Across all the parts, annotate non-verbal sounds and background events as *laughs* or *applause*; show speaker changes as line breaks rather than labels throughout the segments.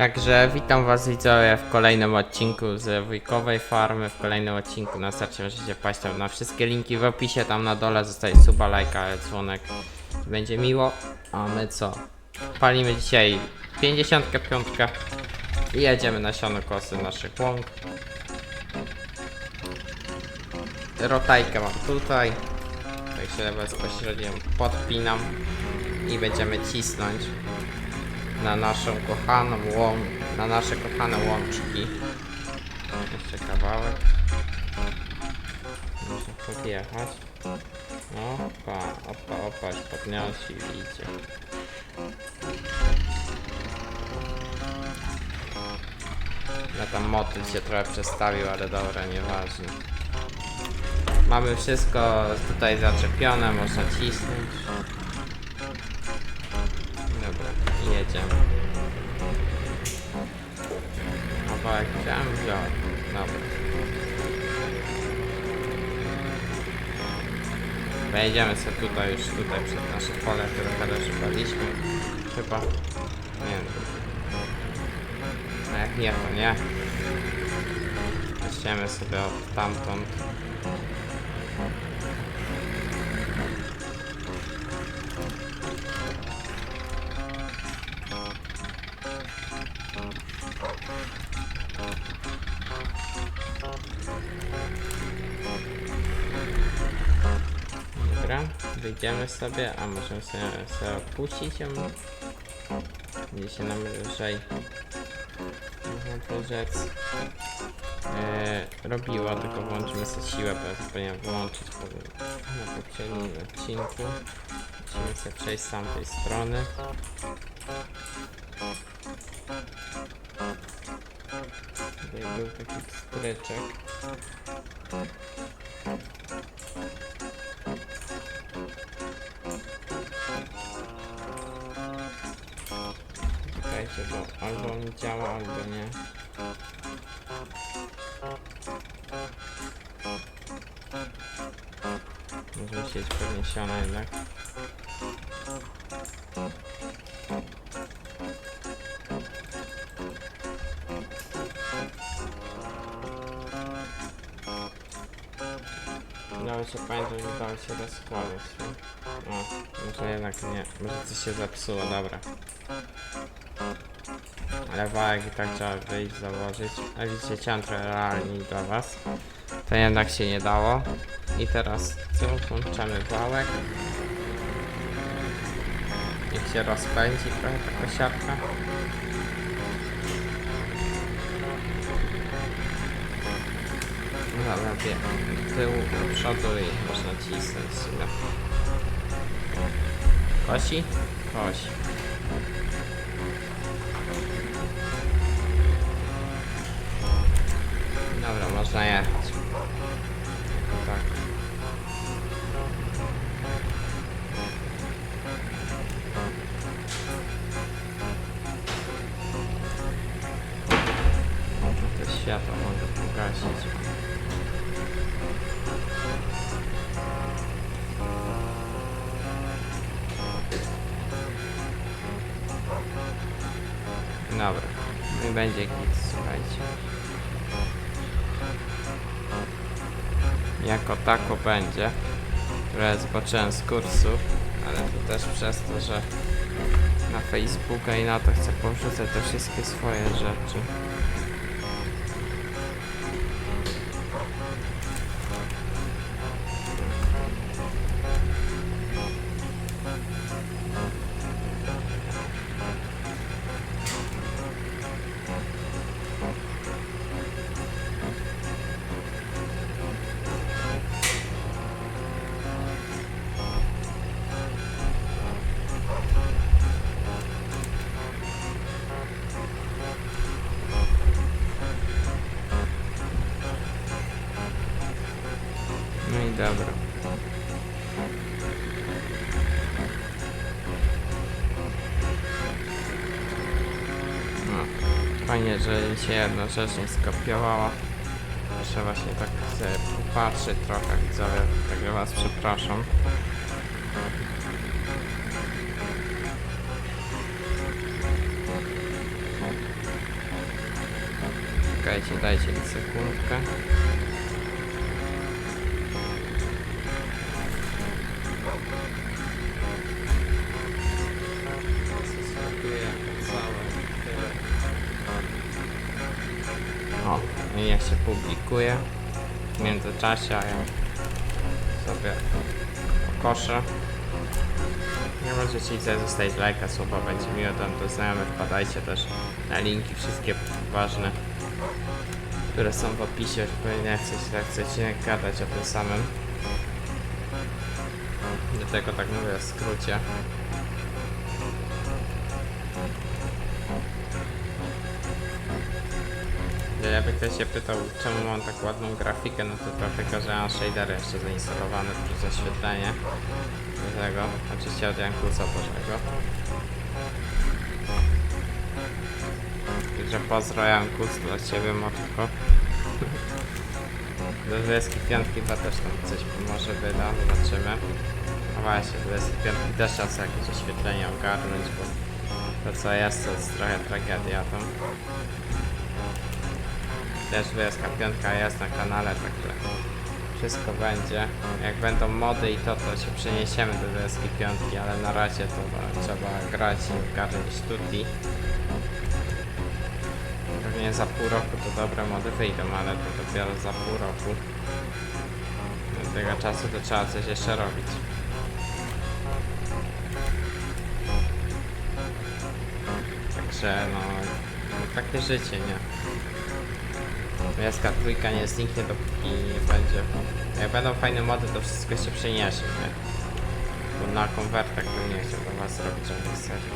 Także witam was widzowie w kolejnym odcinku z Wujkowej Farmy. W kolejnym odcinku na starcie możecie paść tam na wszystkie linki w opisie, tam na dole zostaje suba, lajka, dzwonek. Będzie miło. A my co? Palimy dzisiaj 55 i jedziemy na siano kosy naszych łąk. Rotajkę mam tutaj. Także bezpośrednio podpinam i będziemy cisnąć na naszą kochaną łąk, na nasze kochane łączki. Jeszcze kawałek. Muszę podjechać. Opa, opa, opa, się podnosi, widzicie. Ja tam motyl się trochę przestawił, ale dobra, nieważne. Mamy wszystko tutaj zaczepione, można cisnąć. Jedziemy. Kawałek chciałem wziąć. Dobra. Wejdziemy sobie tutaj już tutaj przed nasze pole, które teraz szukaliśmy. Chyba. Nie wiem. Jak nie, to nie. Weźmiemy sobie od tamtąd. Wyjdziemy sobie, a możemy sobie, sobie opuścić ją. Gdzie się nam lżej, można to rzec, e, robiło, tylko włączymy sobie siłę, bo ja zapomniałem włączyć powiem, na poprzednim odcinku. Musimy sobie przejść z tamtej strony. Tutaj był taki stryczek. Czekajcie, bo albo on działa, albo nie. Może musieć podniesiona jednak. Udało się, pamiętam, że udało się rozkładać. O, może jednak nie. Może coś się zepsuło, dobra. Ale wałek i tak trzeba wyjść, założyć. A widzicie, chciałem trochę realnie dla was. To jednak się nie dało. I teraz co? Włączamy wałek. Niech się rozpędzi trochę ta kosiarka. Dobra, wie, do tyłu, do przodu i można cisnąć. Kosi? Kosi. Można jechać. Tak. Te światło mogę pogasić. Dobra, i będzie git, słuchajcie. Jako tako będzie. Trochę zboczyłem z kursu, ale to też przez to, że na Facebooka i na to chcę powrzucać te wszystkie swoje rzeczy. się jedną rzecz mi skopiowała. Muszę właśnie tak sobie popatrzeć trochę, widzowie, także was przepraszam. Czekajcie, dajcie mi sekundkę. Publikuję. W międzyczasie a ja sobie pokoszę. Nie możecie sobie zostawić lajka, słowa będzie miło tam do znajomych. Wpadajcie też na linki wszystkie ważne, które są w opisie. Pewnie jak chcecie, jak chcecie gadać o tym samym. Dlatego tak mówię w skrócie. Jakby ktoś się pytał, czemu mam tak ładną grafikę, no to dlatego, że mam shadery jeszcze zainstalowane przez oświetlenie. Do tego, oczywiście od Jankusa Bożego. Także pozdro Jankus dla Ciebie, Mordko. *laughs* Do 25 chyba też tam coś może wyda, zobaczymy. No właśnie, 25 też trzeba jakieś oświetlenie ogarnąć, bo to co jest, to jest trochę tragedia tam. Też 25 jest na kanale, także wszystko będzie. Jak będą mody i to, to się przeniesiemy do 25, ale na razie to trzeba grać i ogarnąć tutti. Pewnie za pół roku to dobre mody wyjdą, ale to dopiero za pół roku. Do tego czasu to trzeba coś jeszcze robić. Także no takie życie, nie? Jaska trójka nie zniknie dopóki nie będzie. Jak będą fajne mody, to wszystko się przeniesie, nie? Bo na konwertach bym nie chciał do was robić żadnych serii.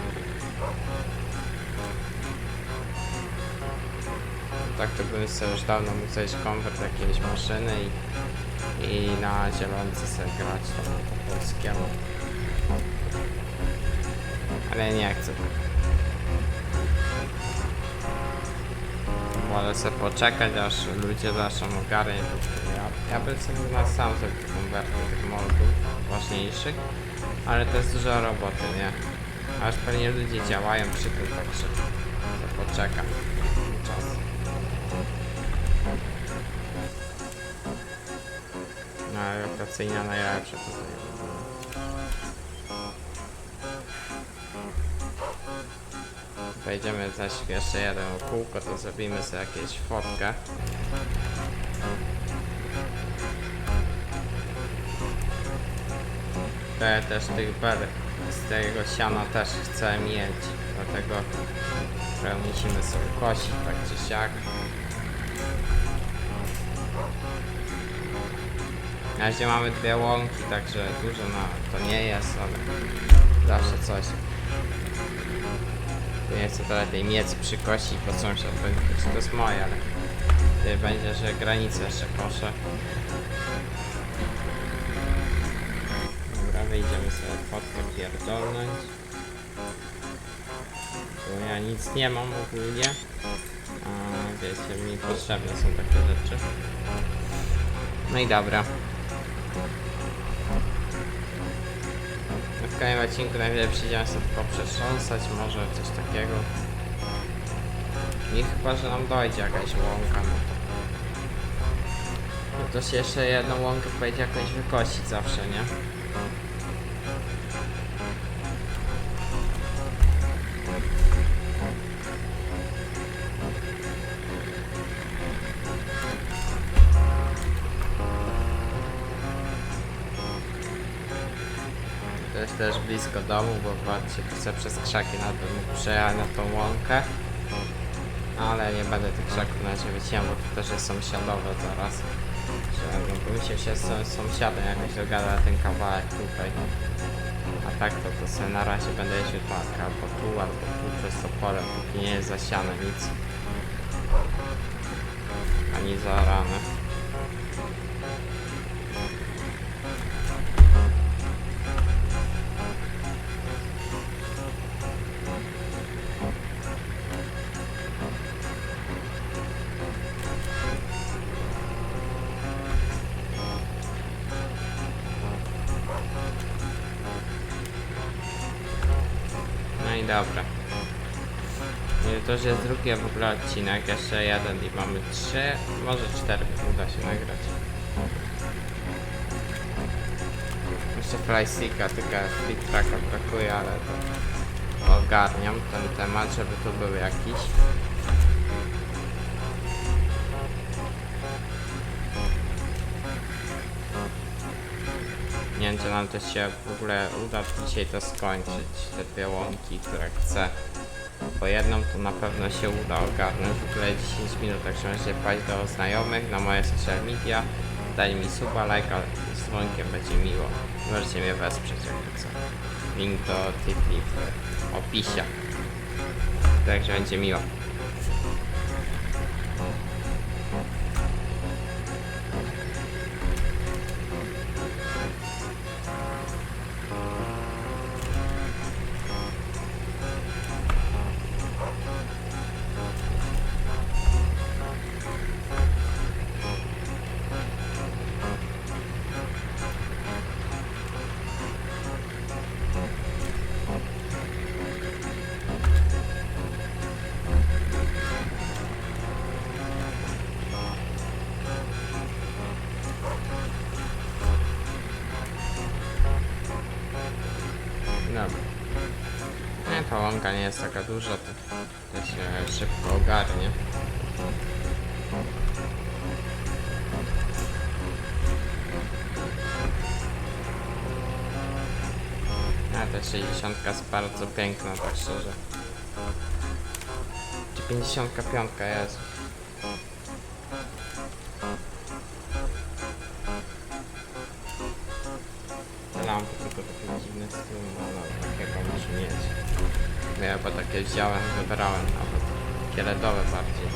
Tak to bym sobie już dawno mógł zrobić konwert jakiejś maszyny i, i na zielonce sobie grać tam po polskiemu. Ale nie chcę. Wolę sobie poczekać, aż ludzie zaczną ogarniać. Ja, ja bym sobie na sam zrobił konwerty tych modów ważniejszych, ale to jest dużo roboty, nie? Aż pewnie ludzie działają przy tym, także sobie poczekam czas. No, ale operacyjna najlepsza tutaj. w ogóle. Wejdziemy zaś jeszcze jeden kółko, to zrobimy sobie jakieś fotkę. Te też tych bel z tego siana też chcę mieć, dlatego trochę musimy sobie kosić tak czy siak. Na razie mamy dwie łąki, także dużo na to nie jest, ale zawsze coś. Tu nie chcę teraz tej miecy przykosić, bo sąsiad to jest moje, ale tutaj będzie, że granicę jeszcze koszę. Dobra, wyjdziemy sobie fotkę pierdolnąć. Bo ja nic nie mam ogólnie. A wiecie, mi potrzebne są takie rzeczy. No i dobra. W kolejnym odcinku na chwilę przyjdziemy sobie tylko przetrząsać, może coś takiego. I chyba, że nam dojdzie jakaś łąka, no to... No to się jeszcze jedną łąkę będzie jakoś wykosić zawsze, nie? Blisko domu, bo tu sobie przez krzaki na to przejechać na tą łąkę. Ale nie będę tych krzaków na razie wycinał, bo to też jest sąsiadowe zaraz. No, bym się z sąsiadem jakoś dogadał ten kawałek tutaj. A tak to, to sobie na razie będę jeździł tak, albo tu, albo tu przez to pole, póki nie jest zasiane nic. Ani zarane. To jest drugi w ogóle odcinek, jeszcze jeden i mamy trzy, może cztery uda się nagrać. Jeszcze Flysticka, tylko Flip Tracka brakuje, ale to ogarniam ten temat, żeby tu był jakiś. Nie wiem, czy nam też się w ogóle uda dzisiaj to skończyć, te łąki, które chcę. Bo jedną to na pewno się uda ogarnąć, w ogóle 10 minut, także możecie wpaść do znajomych na moje social media, daj mi suba, lajka z dzwonkiem, będzie miło. Możecie mnie wesprzeć jak chcę. Link do Tifli w opisie. Także będzie miło. Łąka nie jest taka duża, to, to się szybko ogarnie. A ta 60 jest bardzo piękna, tak szczerze. Czy 55 jest? Lampy tylko takie dziwne z tyłu, no, no takiego muszę mieć. Bo Ja chyba takie wziąłem, wybrałem nawet. Takie LEDowe bardziej.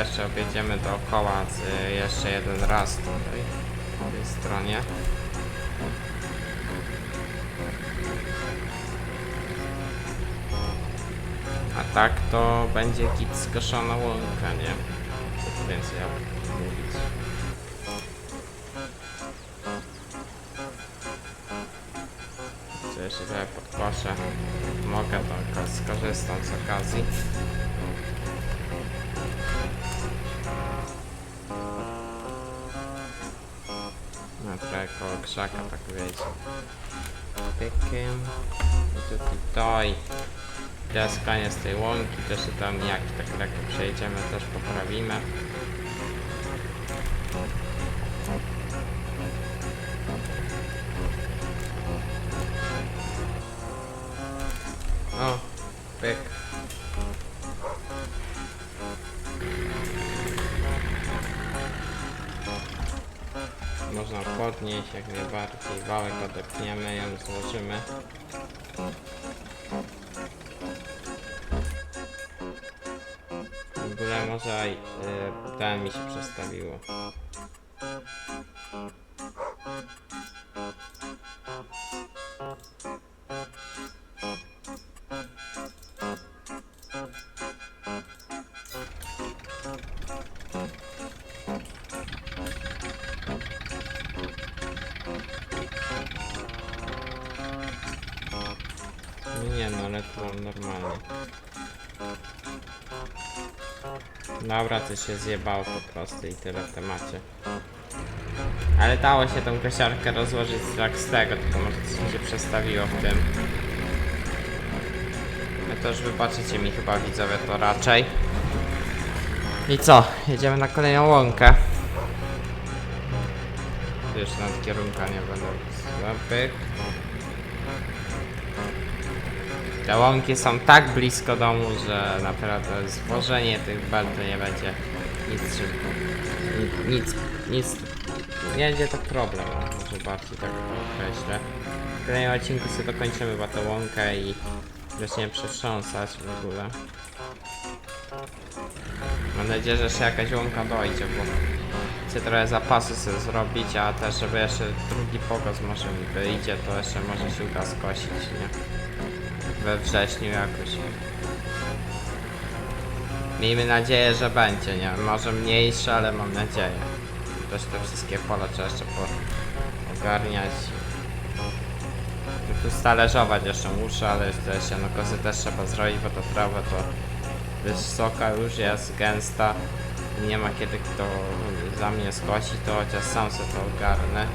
Jeszcze objedziemy dookoła y, jeszcze jeden raz tutaj, po tej stronie. A tak to będzie git skoszona łąka, nie? Co tu więcej ja mówić. Co jeszcze trochę podkoszę. Mogę, to skorzystam z okazji. No trochę koło krzaka, tak wiecie. Pykiem. I tu tutaj. Teraz koniec tej łąki, też tam jak tak lekko przejdziemy, też poprawimy. Podnieść jak najbardziej. Wałek odepniemy, ją złożymy. W ogóle może y, ten mi się przestawiło. Dobra, to się zjebało po prostu i tyle w temacie. Ale dało się tą kosiarkę rozłożyć tak z tego, tylko może coś się przestawiło w tym. No to już wybaczycie mi chyba widzowie to raczej. I co? Jedziemy na kolejną łąkę. Już nad kierunka nie będę. Te łąki są tak blisko domu, że naprawdę zwożenie tych bel to nie będzie nic szybko. Ni- Nic, nic, nie będzie to problem, może bardziej tak to określę. W kolejnym odcinku sobie dokończymy łąkę i zaczniemy przetrząsać w ogóle. Mam nadzieję, że jeszcze jakaś łąka dojdzie, bo chcę trochę zapasu sobie zrobić, a też żeby jeszcze drugi pogos może mi wyjdzie, to jeszcze może się uda skosić, nie? We wrześniu jakoś. Miejmy nadzieję, że będzie, nie? Może mniejsze, ale mam nadzieję. Też te wszystkie pola trzeba jeszcze ogarniać. Tu stależować jeszcze muszę, ale jeszcze no kozy też trzeba zrobić, bo ta trawa to wysoka już jest, gęsta. Nie ma kiedy kto za mnie skosi, to chociaż sam sobie to ogarnę.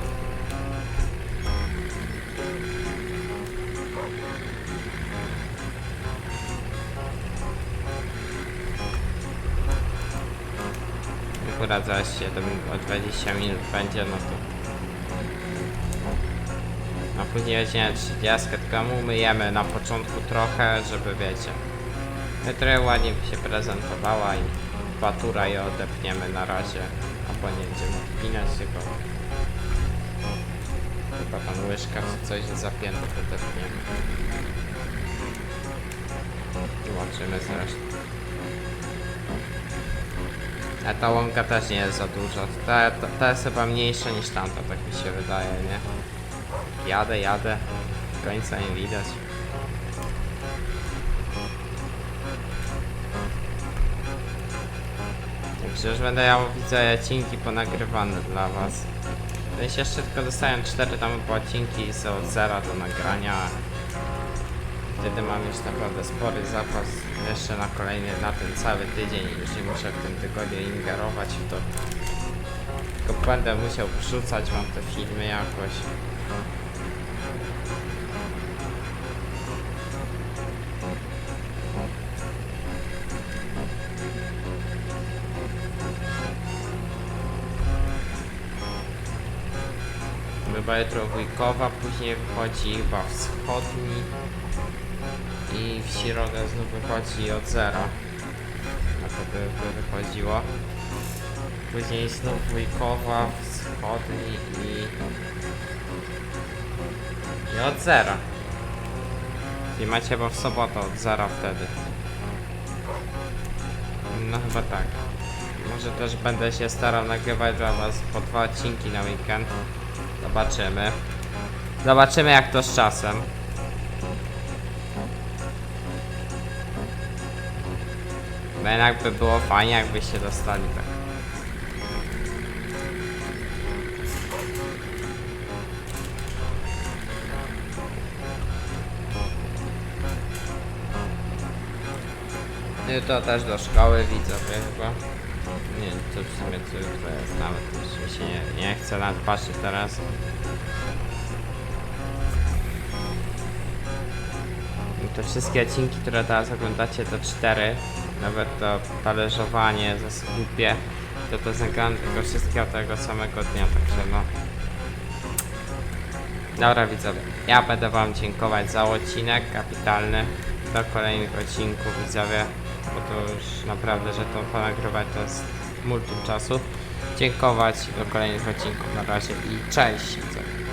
Akurat za 7, o 20 minut będzie, no to... A później weźmiemy 30, tylko umyjemy na początku trochę, żeby wiecie. No trochę ładnie by się prezentowała i fatura je odepniemy na razie. Albo nie będziemy wpinać, tylko... Chyba tam łyżka czy coś zapięte, odepniemy. Zobaczymy zresztą. A ta łąka też nie jest za duża. Ta, ta, ta jest chyba mniejsza niż tamta, tak mi się wydaje, nie? Jadę, jadę. Końca nie widać. Już będę ja widzę odcinki ponagrywane dla was. Więc jeszcze tylko dostałem 4 tam odcinki z od zera do nagrania. Wtedy mam już naprawdę spory zapas jeszcze na kolejny, na ten cały tydzień już nie muszę w tym tygodniu ingerować w to. Tylko będę musiał wrzucać wam te filmy jakoś. Chyba jutro Wujkowa, później wychodzi chyba wschodni i w środę znów wychodzi od zera. Na to by, by wychodziło. Później znów Wujkowa, wschodni i... i od zera. I macie chyba w sobotę od zera wtedy. No chyba tak. Może też będę się starał nagrywać dla was po dwa odcinki na weekend. Zobaczymy. Zobaczymy jak to z czasem. Jednak by było fajnie jakbyście dostali tak. No i to też do szkoły widzowie chyba. Nie wiem, to w sumie co jutro jest nawet mi się nie, nie chce nawet patrzeć teraz. Te wszystkie odcinki, które teraz oglądacie, to cztery. Nawet to talerzowanie ze skupie, to to zagram tylko wszystkiego tego samego dnia, także no. Dobra widzowie, ja będę wam dziękować za odcinek kapitalny. Do kolejnych odcinków widzowie, bo to już naprawdę, że to ponagrywać to jest multum czasu. dziękować. Do kolejnych odcinków. Na razie i cześć. widzowie.